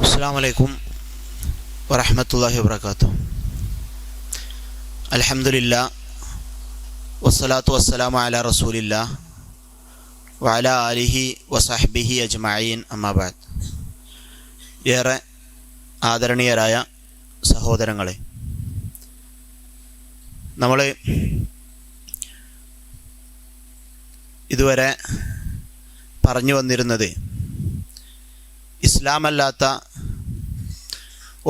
അസ്സാം വലൈക്കും വറഹമത്തല്ലാഹി വാത്തു അലഹമുല്ല വസ്സലാത്തു വസ്സലാം അല റസൂലില്ല വഅല അലിഹി വസാഹ്ബിഹി അജ്മായീൻ അമ്മാബാദ് ഏറെ ആദരണീയരായ സഹോദരങ്ങളെ നമ്മൾ ഇതുവരെ പറഞ്ഞു വന്നിരുന്നത് ഇസ്ലാമല്ലാത്ത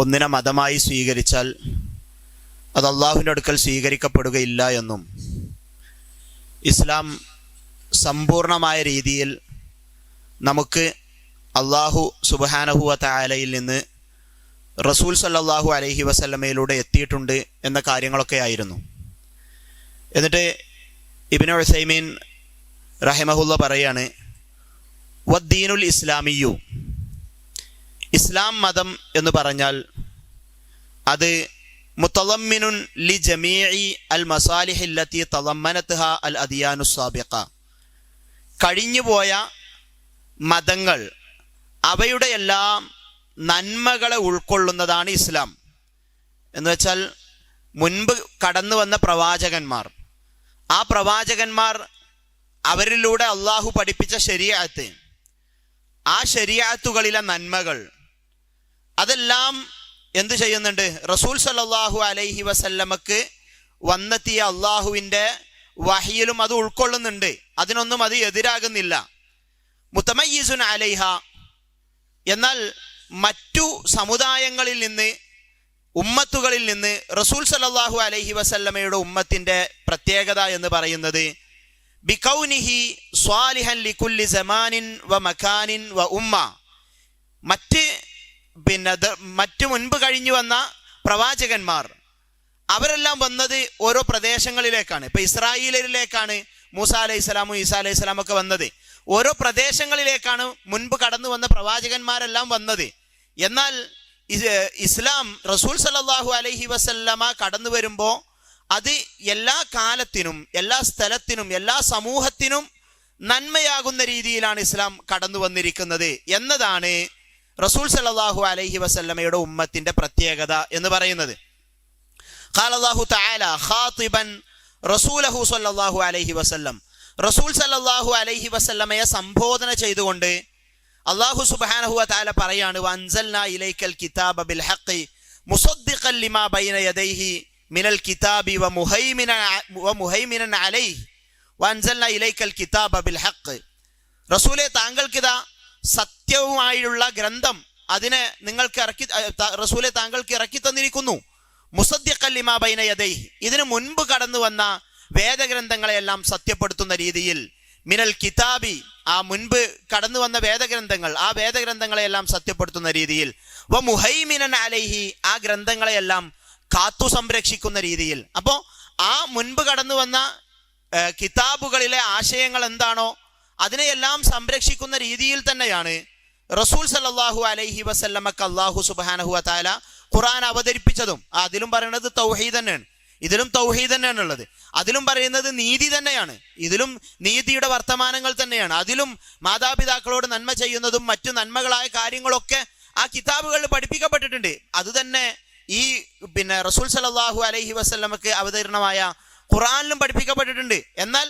ഒന്നിനെ മതമായി സ്വീകരിച്ചാൽ അത് അള്ളാഹുവിന്റെ അടുക്കൽ സ്വീകരിക്കപ്പെടുകയില്ല എന്നും. ഇസ്ലാം സമ്പൂർണമായ രീതിയിൽ നമുക്ക് അള്ളാഹു സുബഹാനഹുവ താലയിൽ നിന്ന് റസൂൽ സല്ലാഹു അലഹി വസല്ലമയിലൂടെ എത്തിയിട്ടുണ്ട് എന്ന കാര്യങ്ങളൊക്കെ ആയിരുന്നു. എന്നിട്ട് ഇബിനു ഉസൈമീൻ റഹിമഹുല്ല പറയാണ് വദ്ദീനുൽ ഇസ്ലാമിയു ഇസ്ലാം മതം എന്ന് പറഞ്ഞാൽ അത് മുത്തലമ്മിനുൻ ലി ജമീഇ അൽ മസാലിഹില്ലത്തി തലമ്മനത്ത്ഹ അൽ അദിയാനു സാബിഖ. കഴിഞ്ഞുപോയ മതങ്ങൾ അവയുടെ എല്ലാം നന്മകളെ ഉൾക്കൊള്ളുന്നതാണ് ഇസ്ലാം. എന്ന് വെച്ചാൽ മുൻപ് കടന്നു വന്ന പ്രവാചകന്മാർ ആ പ്രവാചകന്മാർ അവരിലൂടെ അള്ളാഹു പഠിപ്പിച്ച ശരിയാത്ത് ആ ശരിയാത്തുകളിലെ നന്മകൾ അതെല്ലാം എന്ത് ചെയ്യുന്നുണ്ട്? റസൂൽ സല്ലാഹു അലൈഹി വസല്ലമക്ക് വന്നെത്തിയ അള്ളാഹുവിന്റെ വഹിയിലും അത് ഉൾക്കൊള്ളുന്നുണ്ട്. അതിനൊന്നും അത് എതിരാകുന്നില്ല. മുത്തമയ്യസുൻ അലൈഹ എന്നാൽ മറ്റു സമുദായങ്ങളിൽ നിന്ന് ഉമ്മത്തുകളിൽ നിന്ന് റസൂൽ സല്ലാഹു അലൈഹി വസല്ലമയുടെ ഉമ്മത്തിന്റെ പ്രത്യേകത എന്ന് പറയുന്നത് ബിക്കൗനിഹി സ്വാലിഹൻ ലിക്കുല്ലി സമാനിൻ വ മഖാനിൻ വ ഉമ്മ. മറ്റ് പിന്നെ മറ്റു മുൻപ് കഴിഞ്ഞു വന്ന പ്രവാചകന്മാർ. അവരെല്ലാം വന്നത് ഓരോ പ്രദേശങ്ങളിലേക്കാണ്. ഇപ്പൊ ഇസ്രായേലിലേക്കാണ് മൂസ അലൈഹി സ്വലാമും ഈസ അലൈഹി സ്വലാമൊക്കെ വന്നത്. ഓരോ പ്രദേശങ്ങളിലേക്കാണ് മുൻപ് കടന്നു വന്ന പ്രവാചകന്മാരെല്ലാം വന്നത്. എന്നാൽ ഇസ്ലാം റസൂൽ സല്ലാഹു അലൈഹി വസല്ലമ കടന്നു വരുമ്പോൾ അത് എല്ലാ കാലത്തിനും എല്ലാ സ്ഥലത്തിനും എല്ലാ സമൂഹത്തിനും നന്മയാകുന്ന രീതിയിലാണ് ഇസ്ലാം കടന്നു വന്നിരിക്കുന്നത് എന്നതാണ് റസൂൽ സലാഹു അലൈഹി വസല്ലമയുടെ ഉമ്മത്തിന്റെ പ്രത്യേകത എന്ന് പറയുന്നത്. തആല ഖാതിബൻ റസൂലഹു സല്ലല്ലാഹു അലൈഹി വസല്ലം. റസൂൽ സല്ലല്ലാഹു അലൈഹി വസല്ലമയെ സംബോധന ചെയ്തുകൊണ്ട് അള്ളാഹു സുബ്ഹാനഹു താല പറയാണ് വൻസൽനാ ഇലൈക്കൽ കിതാബ ബിൽ ലിമാ ബൈന യദൈഹി കിതാബി വ മുഹൈമിന വ അലൈഹി. വൻസൽനാ ഇലൈക്കൽ കിതാബ ബിൽ റസൂലെ താങ്കൾക്കിതാ സത്യവുമായുള്ള ഗ്രന്ഥം അതിനെ നിങ്ങൾക്ക് ഇറക്കി റസൂലെ താങ്കൾക്ക് ഇറക്കി തന്നിരിക്കുന്നു. ബൈന യദൈഹി. ഇതിനു മുൻപ് കടന്നു വന്ന വേദഗ്രന്ഥങ്ങളെയെല്ലാം സത്യപ്പെടുത്തുന്ന രീതിയിൽ മിനൽ കിതാബി ആ മുൻപ് കടന്നു വന്ന വേദഗ്രന്ഥങ്ങൾ ആ വേദഗ്രന്ഥങ്ങളെയെല്ലാം സത്യപ്പെടുത്തുന്ന രീതിയിൽ വ മുഹൈമിനൻ അലൈഹി ആ ഗ്രന്ഥങ്ങളെയെല്ലാം കാത്തു സംരക്ഷിക്കുന്ന രീതിയിൽ. അപ്പോൾ ആ മുൻപ് കടന്നു വന്ന കിതാബുകളിലെ ആശയങ്ങൾ എന്താണോ അതിനെയെല്ലാം സംരക്ഷിക്കുന്ന രീതിയിൽ തന്നെയാണ് റസൂൽ സല്ലാഹു അലൈഹി വസല്ലമക്ക് അള്ളാഹു സുബാനഹു താല ഖുറാൻ അവതരിപ്പിച്ചതും. അതിലും പറയുന്നത് തൗഹീദ് തന്നെയാണ്. ഇതിലും തൗഹീദ് തന്നെയാണ് ഉള്ളത്. അതിലും പറയുന്നത് നീതി തന്നെയാണ്. ഇതിലും നീതിയുടെ വർത്തമാനങ്ങൾ തന്നെയാണ്. അതിലും മാതാപിതാക്കളോട് നന്മ ചെയ്യുന്നതും മറ്റു നന്മകളായ കാര്യങ്ങളൊക്കെ ആ കിതാബുകളിൽ പഠിപ്പിക്കപ്പെട്ടിട്ടുണ്ട്. അത് തന്നെ ഈ പിന്നെ റസൂൽ സലാഹു അലൈഹി വസ്ലമക്ക് അവതരണമായ ഖുറാനിലും പഠിപ്പിക്കപ്പെട്ടിട്ടുണ്ട്. എന്നാൽ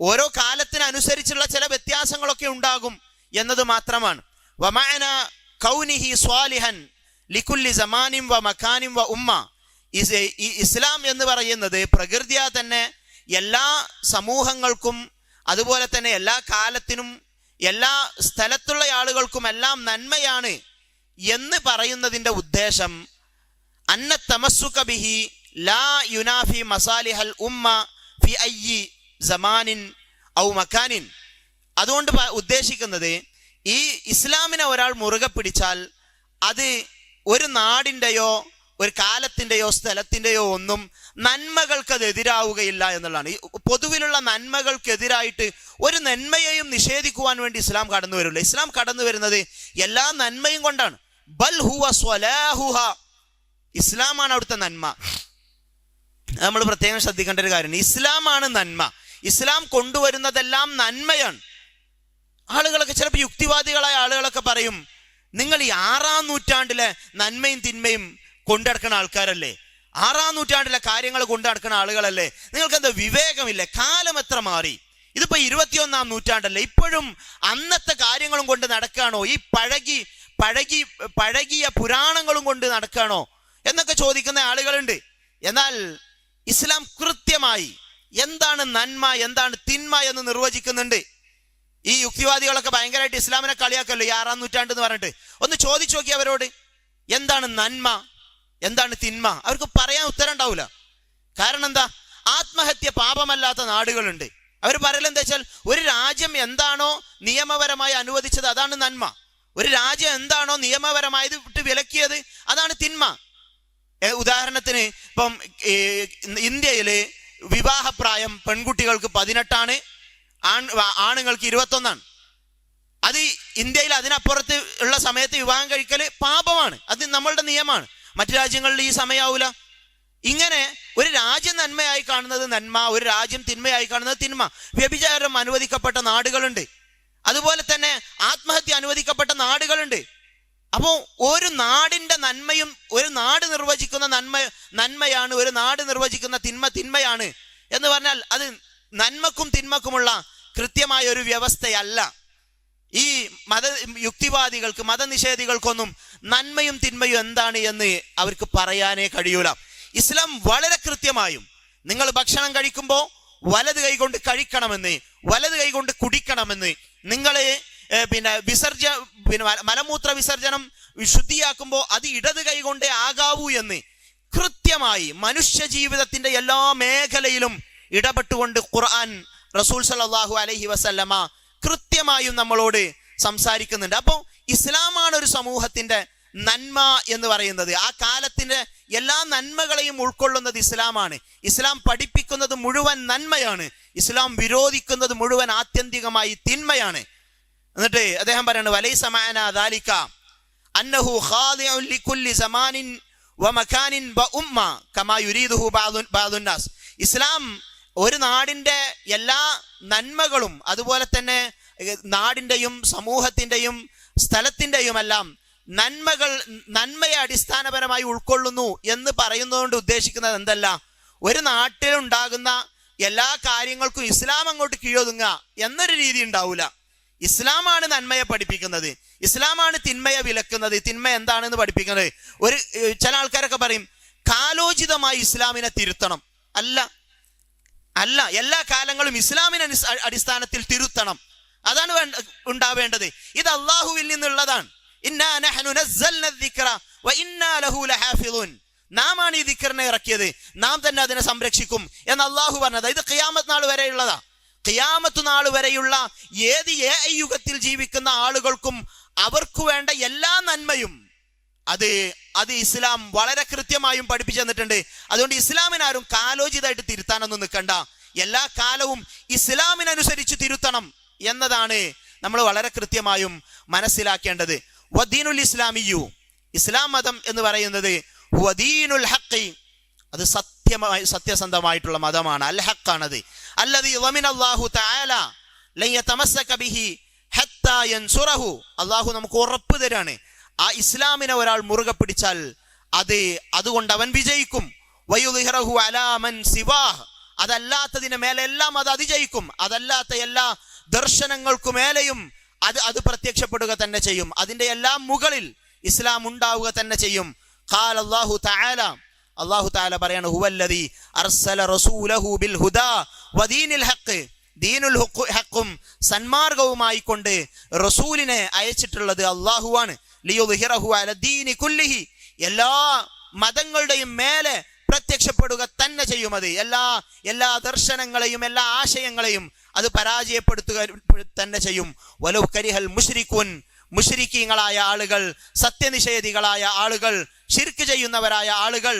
ഓരോ കാലത്തിനനുസരിച്ചുള്ള ചില വ്യത്യാസങ്ങളൊക്കെ ഉണ്ടാകും എന്നത് മാത്രമാണ്. വമാന കൗനിഹി സ്വാലിഹൻ ലിക്കുല്ലി സമാനിം വ മക്കാനിം വ ഉമ്മ. ഇസ്ലാം എന്ന് പറയുന്നത് പ്രകൃതിയാ തന്നെ എല്ലാ സമൂഹങ്ങൾക്കും അതുപോലെ തന്നെ എല്ലാ കാലത്തിനും എല്ലാ സ്ഥലത്തുള്ള ആളുകൾക്കും എല്ലാം നന്മയാണ് എന്ന് പറയുന്നതിന്റെ ഉദ്ദേശം. അന്ന തമസ്സുക ബിഹി ലാ യുനാഫി മസാലിഹൽ ഉമ്മ ഫി അയ്യി സമാനിൻ ഔ മക്കാനിൻ അതുകൊണ്ട് ഉദ്ദേശിക്കുന്നത് ഈ ഇസ്ലാമിനെ ഒരാൾ മുറുകെ പിടിച്ചാൽ അത് ഒരു നാടിന്റെയോ ഒരു കാലത്തിന്റെയോ സ്ഥലത്തിന്റെയോ ഒന്നും നന്മകൾക്ക് അത് എതിരാവുകയില്ല എന്നുള്ളതാണ്. പൊതുവിലുള്ള നന്മകൾക്കെതിരായിട്ട് ഒരു നന്മയെയും നിഷേധിക്കുവാൻ വേണ്ടി ഇസ്ലാം കടന്നു വരില്ല. ഇസ്ലാം കടന്നു വരുന്നത് എല്ലാ നന്മയും കൊണ്ടാണ്. ബൽ ഹുവ ഇസ്ലാമാണ് അവിടുത്തെ നന്മ. നമ്മൾ പ്രത്യേകം ശ്രദ്ധിക്കേണ്ട ഒരു കാര്യം ഇസ്ലാമാണ് നന്മ. ഇസ്ലാം കൊണ്ടുവരുന്നതെല്ലാം നന്മയാണ്. ആളുകളൊക്കെ ചിലപ്പോൾ യുക്തിവാദികളായ ആളുകളൊക്കെ പറയും നിങ്ങൾ ഈ ആറാം നൂറ്റാണ്ടിലെ നന്മയും തിന്മയും കൊണ്ടടക്കുന്ന ആൾക്കാരല്ലേ? ആറാം നൂറ്റാണ്ടിലെ കാര്യങ്ങൾ കൊണ്ടടക്കുന്ന ആളുകളല്ലേ? നിങ്ങൾക്ക് എന്താ വിവേകമില്ലേ? കാലം എത്ര മാറി? ഇതിപ്പോ ഇരുപത്തിയൊന്നാം നൂറ്റാണ്ടല്ലേ? ഇപ്പോഴും അന്നത്തെ കാര്യങ്ങളും കൊണ്ട് നടക്കുകയാണോ? ഈ പഴകി പഴകി പഴകിയ പുരാണങ്ങളും കൊണ്ട് നടക്കുകയാണോ? എന്നൊക്കെ ചോദിക്കുന്ന ആളുകളുണ്ട്. എന്നാൽ ഇസ്ലാം കൃത്യമായി എന്താണ് നന്മ എന്താണ് തിന്മ എന്ന് നിർവചിക്കുന്നുണ്ട്. ഈ യുക്തിവാദികളൊക്കെ ഭയങ്കരമായിട്ട് ഇസ്ലാമിനെ കളിയാക്കല്ലോ ഈ ആറാം നൂറ്റാണ്ട് എന്ന് പറഞ്ഞിട്ട്. ഒന്ന് ചോദിച്ചു നോക്കി അവരോട് എന്താണ് നന്മ എന്താണ് തിന്മ? അവർക്ക് പറയാൻ ഉത്തരം ഉണ്ടാവില്ല കാരണം എന്താ? ആത്മഹത്യ പാപമല്ലാത്ത നാടുകളുണ്ട്. അവർ പറയലെന്താ വെച്ചാൽ ഒരു രാജ്യം എന്താണോ നിയമപരമായി അനുവദിച്ചത് അതാണ് നന്മ. ഒരു രാജ്യം എന്താണോ നിയമപരമായത് വിട്ട് വിലക്കിയത് അതാണ് തിന്മ. ഉദാഹരണത്തിന് ഇപ്പം ഏ, ഇന്ത്യയിൽ വിവാഹപ്രായം പെൺകുട്ടികൾക്ക് പതിനെട്ടാണ് ആൺ ആണുങ്ങൾക്ക് ഇരുപത്തൊന്നാണ്. അത് ഇന്ത്യയിൽ അതിനപ്പുറത്ത് ഉള്ള സമയത്ത് വിവാഹം കഴിക്കൽ പാപമാണ്. അത് നമ്മളുടെ നിയമമാണ്. മറ്റു രാജ്യങ്ങളിൽ ഈ സമയാവൂല. ഇങ്ങനെ ഒരു രാജ്യം നന്മയായി കാണുന്നത് നന്മ ഒരു രാജ്യം തിന്മയായി കാണുന്നത് തിന്മ. വ്യഭിചാരം അനുവദിക്കപ്പെട്ട നാടുകളുണ്ട്. അതുപോലെ തന്നെ ആത്മഹത്യ അനുവദിക്കപ്പെട്ട നാടുകളുണ്ട്. അപ്പോൾ ഒരു നാടിന്റെ നന്മയും ഒരു നാട് നിർവചിക്കുന്ന നന്മ നന്മയാണ് ഒരു നാട് നിർവചിക്കുന്ന തിന്മ തിന്മയാണ് എന്ന് പറഞ്ഞാൽ അത് നന്മക്കും തിന്മക്കുമുള്ള കൃത്യമായ ഒരു വ്യവസ്ഥയല്ല. ഈ മത യുക്തിവാദികൾക്ക് മതനിഷേധികൾക്കൊന്നും നന്മയും തിന്മയും എന്താണ് എന്ന് അവർക്ക് പറയാനേ കഴിയൂല. ഇസ്ലാം വളരെ കൃത്യമായും നിങ്ങൾ ഭക്ഷണം കഴിക്കുമ്പോൾ വലത് കൈകൊണ്ട് കഴിക്കണമെന്ന് വലത് കൈകൊണ്ട് കുടിക്കണമെന്ന് നിങ്ങളെ പിന്നെ വിസർജ പിന്നെ മല- മലമൂത്ര വിസർജനം ശുദ്ധിയാക്കുമ്പോൾ അത് ഇടത് കൈകൊണ്ടേ ആകാവൂ എന്ന് കൃത്യമായി മനുഷ്യ ജീവിതത്തിന്റെ എല്ലാ മേഖലയിലും ഇടപെട്ടുകൊണ്ട് ഖുർആൻ റസൂൽ സല്ലല്ലാഹു അലഹി വസല്ലമ കൃത്യമായും നമ്മളോട് സംസാരിക്കുന്നുണ്ട്. അപ്പോൾ ഇസ്ലാമാണ് ഒരു സമൂഹത്തിന്റെ നന്മ എന്ന് പറയുന്നത്. ആ കാലത്തിന്റെ എല്ലാ നന്മകളെയും ഉൾക്കൊള്ളുന്നത് ഇസ്ലാമാണ്. ഇസ്ലാം പഠിപ്പിക്കുന്നത് മുഴുവൻ നന്മയാണ്. ഇസ്ലാം വിരോധിക്കുന്നത് മുഴുവൻ ആത്യന്തികമായി തിന്മയാണ്. എന്നിട്ട് അദ്ദേഹം പറയുന്നത് വലൈ സമാന ദാലിക അന്നഹു ഖാദിഉൻ ലികുല്ലി സമാനിൻ വമകാനിൻ ബഉമ്മ കമാ യുരീദുഹു ബാദുൻ ബാദുന്നാസ് ഇസ്ലാം ഒരു നാടിന്റെ എല്ലാ നന്മകളും അതുപോലെ തന്നെ നാടിന്റെയും സമൂഹത്തിന്റെയും സമൂഹത്തിന്റെയും സ്ഥലത്തിന്റെയുമെല്ലാം നന്മകൾ നന്മയെ അടിസ്ഥാനപരമായി ഉൾക്കൊള്ളുന്നു എന്ന് പറയുന്നതുകൊണ്ട് ഉദ്ദേശിക്കുന്നത് എന്തല്ല? ഒരു നാട്ടിലുണ്ടാകുന്ന എല്ലാ കാര്യങ്ങൾക്കും ഇസ്ലാം അങ്ങോട്ട് കീഴൊതുങ്ങുക എന്നൊരു രീതി ഉണ്ടാവൂല. ഇസ്ലാമാണ് നന്മയെ പഠിപ്പിക്കുന്നത്. ഇസ്ലാമാണ് തിന്മയെ വിലക്കുന്നത്. തിന്മ എന്താണെന്ന് പഠിപ്പിക്കുന്നത്? ഒരു ചില ആൾക്കാരൊക്കെ പറയും കാലോചിതമായി ഇസ്ലാമിനെ തിരുത്തണം. അല്ല. അല്ല. എല്ലാ കാലങ്ങളും ഇസ്ലാമിന് അടിസ്ഥാനത്തിൽ തിരുത്തണം. അതാണ് വേണ്ട ഉണ്ടാവേണ്ടത്. ഇത് അള്ളാഹുവിൽ നിന്നുള്ളതാണ്. നാം ആണ് ഈ ദിക്കറിനെ ഇറക്കിയത്. നാം തന്നെ അതിനെ സംരക്ഷിക്കും എന്ന് അള്ളാഹു പറഞ്ഞത്. ഇത് ഖിയാമത് നാൾ വരെയുള്ളതാണ് ഖിയാമത്ത് നാൾ വരെയുള്ള ഏത് ഏ യുഗത്തിൽ ജീവിക്കുന്ന ആളുകൾക്കും അവർക്ക് വേണ്ട എല്ലാ നന്മയും അത് അത് ഇസ്ലാം വളരെ കൃത്യമായും പഠിപ്പിച്ചു തന്നിട്ടുണ്ട്. അതുകൊണ്ട് ഇസ്ലാമിനാരും കാലോചിതമായിട്ട് തിരുത്താനൊന്നും നിൽക്കണ്ട. എല്ലാ കാലവും ഇസ്ലാമിനനുസരിച്ച് തിരുത്തണം എന്നതാണ് നമ്മൾ വളരെ കൃത്യമായും മനസ്സിലാക്കേണ്ടത്. വദീനുൽ ഇസ്ലാമിയു ഇസ്ലാം മതം എന്ന് പറയുന്നത് വദീനുൽ ഹഖി അത് സത്യമായി സത്യസന്ധമായിട്ടുള്ള മതമാണ്. അൽ ഹക്കാണത്. അല്ലതി അള്ളാഹു തആല ബിഹി ഹത്താ അള്ളാഹു നമുക്ക് ഉറപ്പ് തരാണ്. ആ ഇസ്ലാമിനെ ഒരാൾ മുറുകെ പിടിച്ചാൽ അത് അതുകൊണ്ട് അവൻ വിജയിക്കും. അതല്ലാത്തതിന് മേലെ എല്ലാം അത് അതിജയിക്കും. അതല്ലാത്ത എല്ലാ ദർശനങ്ങൾക്കു മേലെയും അത് അത് പ്രത്യക്ഷപ്പെടുക തന്നെ ചെയ്യും. അതിന്റെ എല്ലാം മുകളിൽ ഇസ്ലാം ഉണ്ടാവുക തന്നെ ചെയ്യും. ഖാൽ അല്ലാഹു തആല അല്ലാഹു തആല പറയാണ് ഹുവല്ലദി അർസല റസൂലഹു ബിൽ ഹുദാ വദീനിൽ ഹഖ്. ദീനുൽ ഹക്കും സന്മാർഗവുമായി കൊണ്ട് റസൂലിനെ അയച്ചിട്ടുള്ളത് അള്ളാഹുവാണ് കുല്ലിഹി. എല്ലാ മതങ്ങളുടെയും മേലെ പ്രത്യക്ഷപ്പെടുക തന്നെ ചെയ്യും അത്. എല്ലാ എല്ലാ ദർശനങ്ങളെയും എല്ലാ ആശയങ്ങളെയും അത് പരാജയപ്പെടുത്തുക തന്നെ ചെയ്യും. വലു കരിഹൽ മുഷ്രിഖുൻ മുഷ്രിക്കീങ്ങളായ ആളുകൾ സത്യനിഷേധികളായ ആളുകൾ ഷിർക്ക് ചെയ്യുന്നവരായ ആളുകൾ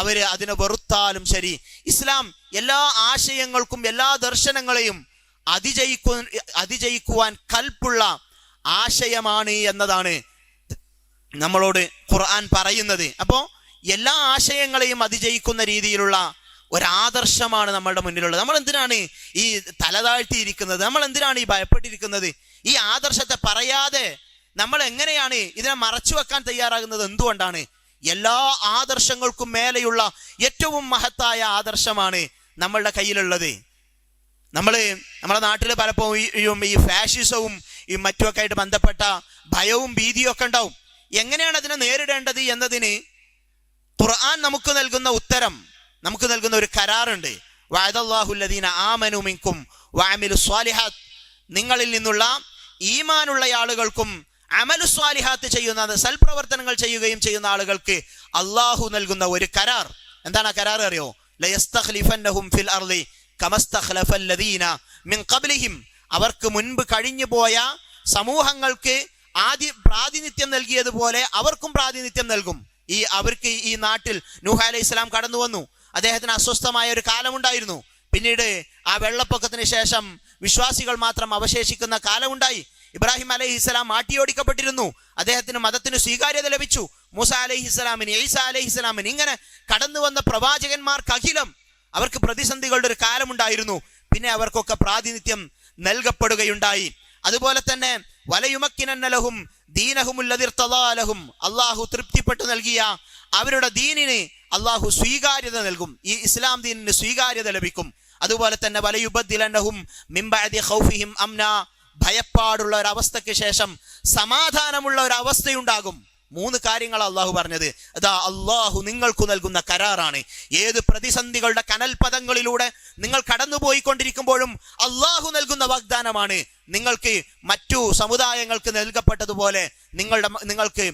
അവർ അതിനെ വെറുത്താലും ശരി. ഇസ്ലാം എല്ലാ ആശയങ്ങൾക്കും എല്ലാ ദർശനങ്ങളെയും അതിജയിക്കു അതിജയിക്കുവാൻ കൽപ്പുള്ള ആശയമാണ് എന്നതാണ് നമ്മളോട് ഖുർആൻ പറയുന്നത്. അപ്പോൾ എല്ലാ ആശയങ്ങളെയും അതിജയിക്കുന്ന രീതിയിലുള്ള ഒരാദർശമാണ് നമ്മളുടെ മുന്നിലുള്ളത്. നമ്മൾ എന്തിനാണ് ഈ തലതാഴ്ത്തിയിരിക്കുന്നത്? നമ്മൾ എന്തിനാണ് ഈ ഭയപ്പെട്ടിരിക്കുന്നത്? ഈ ആദർശത്തെ പറയാതെ നമ്മൾ എങ്ങനെയാണ് ഇതിനെ മറച്ചു വെക്കാൻ തയ്യാറാകുന്നത്? എന്തുകൊണ്ടാണ്? എല്ലാ ആദർശങ്ങൾക്കും മേലെയുള്ള ഏറ്റവും മഹത്തായ ആദർശമാണ് നമ്മളുടെ കയ്യിലുള്ളത്. നമ്മൾ നമ്മുടെ നാട്ടിൽ പലപ്പോഴും ഈ- ഫാഷിസവും ഈ മറ്റുമൊക്കെ ആയിട്ട് ബന്ധപ്പെട്ട ഭയവും ഭീതിയും ഒക്കെ ഉണ്ടാവും. എങ്ങനെയാണ് അതിനെ നേരിടേണ്ടത് എന്നതിന് ഖുർആൻ നമുക്ക് നൽകുന്ന ഉത്തരം നമുക്ക് നൽകുന്ന ഒരു കരാറുണ്ട്. വഅദല്ലാഹുല്ലദീന ആമനു വാമിലു സ്വാലിഹാത്ത്. നിങ്ങളിൽ നിന്നുള്ള ഈമാനുള്ള ആളുകൾക്കും അമലു സ്വാലിഹാത്ത് ചെയ്യുന്ന സൽപ്രവർത്തനങ്ങൾ ചെയ്യുകയും ചെയ്യുന്ന ആളുകൾക്ക് അള്ളാഹു നൽകുന്ന ഒരു കരാർ. എന്താണ് ആ കരാർ അറിയോ? ഫിൽ കമസ്തഖ്ലഫല്ലദീന മിൻ അവർക്ക് മുൻപ് കഴിഞ്ഞു പോയ സമൂഹങ്ങൾക്ക് ആദ്യ പ്രാതിനിധ്യം നൽകിയതുപോലെ അവർക്കും പ്രാതിനിധ്യം നൽകും. ഈ അവർക്ക് ഈ നാട്ടിൽ നൂഹ അലൈഹി ഇസ്ലാം കടന്നു വന്നു. അദ്ദേഹത്തിന് അസ്വസ്ഥമായ ഒരു കാലമുണ്ടായിരുന്നു. പിന്നീട് ആ വെള്ളപ്പൊക്കത്തിന് ശേഷം വിശ്വാസികൾ മാത്രം അവശേഷിക്കുന്ന കാലമുണ്ടായി. ഇബ്രാഹിം അലൈഹി ഇസ്ലാം മാട്ടിയോടിക്കപ്പെട്ടിരുന്നു അദ്ദേഹത്തിന് മതത്തിന് സ്വീകാര്യത ലഭിച്ചു. മൂസ അലൈഹി ഇസ്ലാമിന് ഈസ അലൈഹി ഇങ്ങനെ കടന്നു വന്ന പ്രവാചകന്മാർക്ക് അഖിലം. അവർക്ക് പ്രതിസന്ധികളുടെ ഒരു കാലമുണ്ടായിരുന്നു. പിന്നെ അവർക്കൊക്കെ പ്രാതിനിധ്യം നൽകപ്പെടുകയുണ്ടായി. അതുപോലെ തന്നെ വലയുമക്കിനന്നലഹും ദീനഹുമുല്ലതിർത്തലാലഹും അള്ളാഹു തൃപ്തിപ്പെട്ടു നൽകിയ അവരുടെ ദീനിന് അള്ളാഹു സ്വീകാര്യത നൽകും. ഈ ഇസ്ലാം ദീനിന് സ്വീകാര്യത ലഭിക്കും. അതുപോലെ തന്നെ വലയുബദ്ദിലന്നഹും മിംബഅദി ഖൗഫിഹിം അംന ഭയപ്പാടുള്ള ഒരു അവസ്ഥയ്ക്ക് ശേഷം സമാധാനമുള്ള ഒരു അവസ്ഥയുണ്ടാകും മൂന്ന് കാര്യങ്ങൾ അള്ളാഹു പറഞ്ഞത്. അതാ അള്ളാഹു നിങ്ങൾക്ക് നൽകുന്ന കരാറാണ്. ഏത് പ്രതിസന്ധികളുടെ കനൽപദങ്ങളിലൂടെ നിങ്ങൾ കടന്നുപോയിക്കൊണ്ടിരിക്കുമ്പോഴും അള്ളാഹു നൽകുന്ന വാഗ്ദാനമാണ്. നിങ്ങൾക്ക് മറ്റു സമുദായങ്ങൾക്ക് നൽകപ്പെട്ടതുപോലെ നിങ്ങളുടെ നിങ്ങൾക്ക്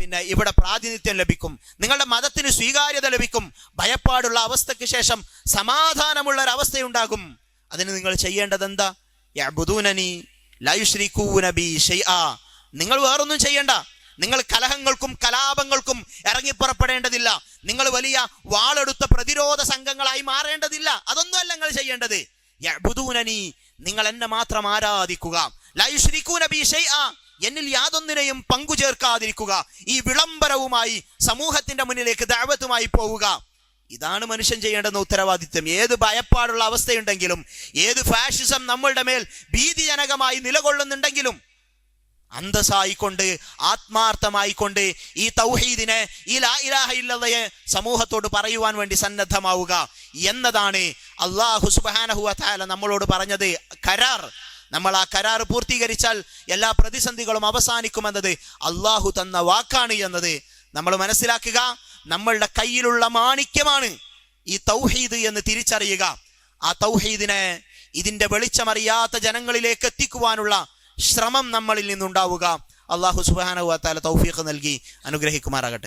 പിന്നെ ഇവിടെ പ്രാതിനിധ്യം ലഭിക്കും. നിങ്ങളുടെ മതത്തിന് സ്വീകാര്യത ലഭിക്കും. ഭയപ്പാടുള്ള അവസ്ഥയ്ക്ക് ശേഷം സമാധാനമുള്ള ഒരു അവസ്ഥയുണ്ടാകും അതിന് നിങ്ങൾ ചെയ്യേണ്ടത് എന്താ നിങ്ങൾ വേറൊന്നും ചെയ്യണ്ട. നിങ്ങൾ കലഹങ്ങൾക്കും കലാപങ്ങൾക്കും ഇറങ്ങിപ്പുറപ്പെടേണ്ടതില്ല. നിങ്ങൾ വലിയ വാളെടുത്ത പ്രതിരോധ സംഘങ്ങളായി മാറേണ്ടതില്ല. അതൊന്നുമല്ല നിങ്ങൾ ചെയ്യേണ്ടത്. യബുദൂനനി നിങ്ങൾ എന്നെ മാത്രം ആരാധിക്കുക. എന്നിൽ യാതൊന്നിനെയും പങ്കു ചേർക്കാതിരിക്കുക ഈ വിളംബരവുമായി സമൂഹത്തിന്റെ മുന്നിലേക്ക് ദൈവത്തുമായി പോവുക. ഇതാണ് മനുഷ്യൻ ചെയ്യേണ്ടുന്ന ഉത്തരവാദിത്വം. ഏത് ഭയപ്പാടുള്ള അവസ്ഥയുണ്ടെങ്കിലും ഏത് ഫാഷിസം നമ്മളുടെ മേൽ ഭീതിജനകമായി നിലകൊള്ളുന്നുണ്ടെങ്കിലും അന്തസ്സായിക്കൊണ്ട് ആത്മാർത്ഥമായിക്കൊണ്ട് ഈ തൗഹീദിനെ ഈ ലാ ഇലാഹ സമൂഹത്തോട് പറയുവാൻ വേണ്ടി സന്നദ്ധമാവുക എന്നതാണ് അള്ളാഹു സുബാനഹുവ താല നമ്മളോട് പറഞ്ഞത് കരാർ. നമ്മൾ ആ കരാർ പൂർത്തീകരിച്ചാൽ എല്ലാ പ്രതിസന്ധികളും അവസാനിക്കുമെന്നത് അള്ളാഹു തന്ന വാക്കാണ് എന്നത്. നമ്മൾ മനസ്സിലാക്കുക നമ്മളുടെ കയ്യിലുള്ള മാണിക്യമാണ് ഈ തൗഹീദ് എന്ന് തിരിച്ചറിയുക. ആ തൗഹീദിനെ ഇതിന്റെ വെളിച്ചമറിയാത്ത ജനങ്ങളിലേക്ക് എത്തിക്കുവാനുള്ള ശ്രമം നമ്മളിൽ നിന്നുണ്ടാവുക. അള്ളാഹു സുബാന തൗഫീഖ് നൽകി അനുഗ്രഹിക്കുമാറാകട്ടെ.